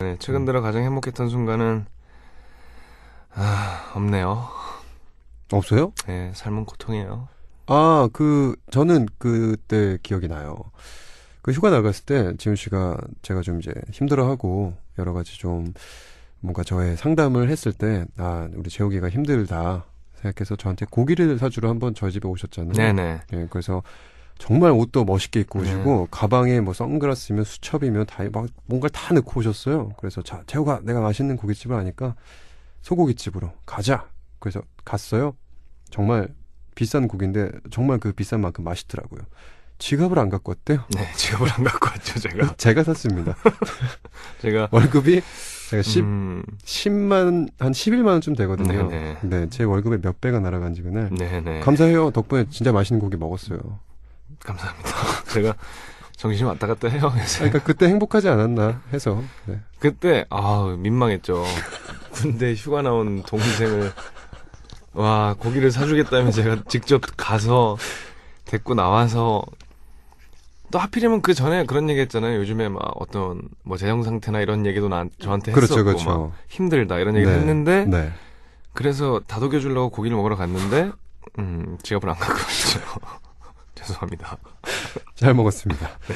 네, 최근 들어 가장 행복했던 순간은 아 없네요. 없어요? 네, 삶은 고통이에요. 아, 그, 저는 그때 기억이 나요. 그 휴가 나갔을 때, 지훈 씨가 제가 좀 이제 힘들어하고, 여러 가지 좀, 뭔가 저의 상담을 했을 때, 아, 우리 재욱이가 힘들다 생각해서 저한테 고기를 사주러 한번 저희 집에 오셨잖아요. 네네. 예, 그래서 정말 옷도 멋있게 입고 네. 오시고, 가방에 뭐 선글라스면 수첩이면 다, 막, 뭔가를 다 넣고 오셨어요. 그래서 자, 재욱아, 내가 맛있는 고깃집을 아니까 소고기집으로 가자. 그래서 갔어요. 정말 비싼 고기인데 정말 그 비싼 만큼 맛있더라고요. 지갑을 안 갖고 왔대요. 네, 지갑을 안 갖고 왔죠, 제가. 제가 샀습니다. 제가 월급이 제가 10, 음, 10만 한 11만 원쯤 되거든요. 네네. 네, 제 월급의 몇 배가 날아간지 그날. 네네. 감사해요. 덕분에 진짜 맛있는 고기 먹었어요. 감사합니다. 제가 정신이 왔다 갔다 해요. 그러니까 그때 행복하지 않았나 해서. 네. 그때 아 민망했죠. 군대 휴가 나온 동생을 와 고기를 사주겠다면 제가 직접 가서 데리고 나와서 또 하필이면 그 전에 그런 얘기 했잖아요. 요즘에 막 어떤 뭐 재정 상태나 이런 얘기도 나 저한테 했었고 그렇죠, 그렇죠. 막 힘들다 이런 얘기를 네, 했는데 네. 그래서 다독여 주려고 고기를 먹으러 갔는데 음 지갑을 안 갖고 왔죠. 죄송합니다. 잘 먹었습니다. 네.